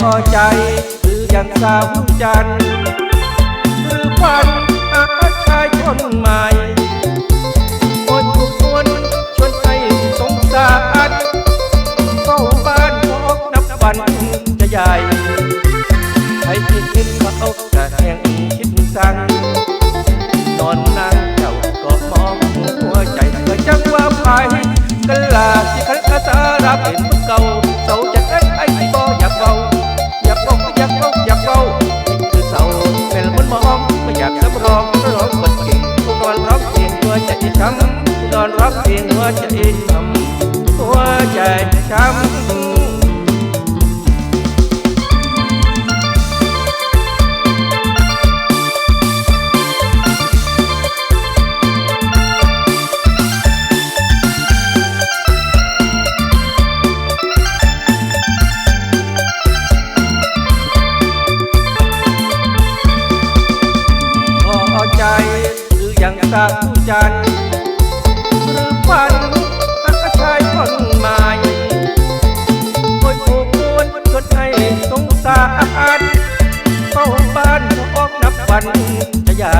พอใจ หรือยันสาวจันทร์หรือฝันหาชายคนใหม่โอ้ยผู้คนชวนให้สงสารเฝ้าบ้านพอกนับวันจะใหญ่ให้คิดคิดว่าเอาแต่แห่งคิดสั่งนอนนั่งเจ้าก็มองหัวใจเกิดจังว่าภายกันลาสิคันคาสารับเห็นเก่าำนอนร้องเพลงหัวใจช้ำหัวใจช้ำพอใจหรือยังสาวจันทร์หรือ ฝันหาชายคนใหม่โอ้ยผู้ควรชวนให้สงสารเฝ้าบ้านออกนับวันจะใหญ่